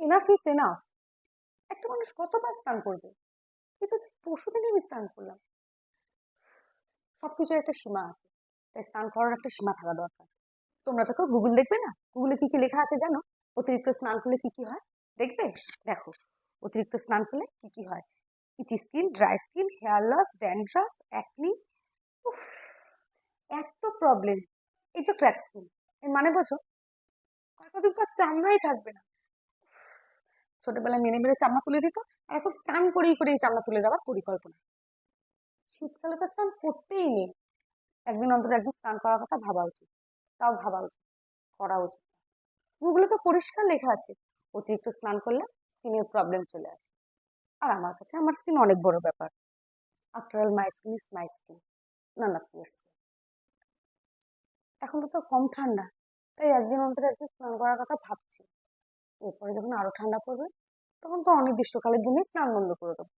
Enough is enough একটা মানুষ কতবার স্নান করবে? কিন্তু পরশু দিনে আমি স্নান করলাম। সব কিছুর একটা সীমা আছে। তাই স্নান করার একটা সীমা থাকা দরকার। তোমরা তো কেউ গুগল দেখবে না? গুগলে কি কি লেখা আছে জানো? অতিরিক্ত স্নান করলে কি কি হয়? দেখবে? দেখো, অতিরিক্ত স্নান করলে কি কি হয়? Itchy skin dry skin hair loss dandruff acne এত প্রবলেম এই যে ক্র্যাক স্কিন এর মানে বোঝো? কতদিন পর চামড়াই থাকবে না। ছোটবেলায় মেনে মেরে চামড়া তুলে দিত, আর এখন স্নান করেই করেই চামড়া তুলে দেওয়ার পরিকল্পনা। শীতকালে তো স্নান করতেই নেই। একদিন অন্তত একদিন স্নান করার কথা ভাবা উচিত। তাও ভাবা উচিত, করা উচিত তো পরিষ্কার লেখা আছে। অতিরিক্ত স্নান করলে স্কিনের প্রবলেম চলে আসে। আর আমার কাছে আমার স্কিন অনেক বড় ব্যাপার। After all my skin is my skin না না পিওর স্কিন এখন তো কম ঠান্ডা। তাই একদিন অন্তর একদিন স্নান করার কথা ভাবছি। এরপরে যখন আরও ঠান্ডা পড়বে তখন তো অনির্দিষ্টকালের জন্য স্নান বন্ধ করে দেবো।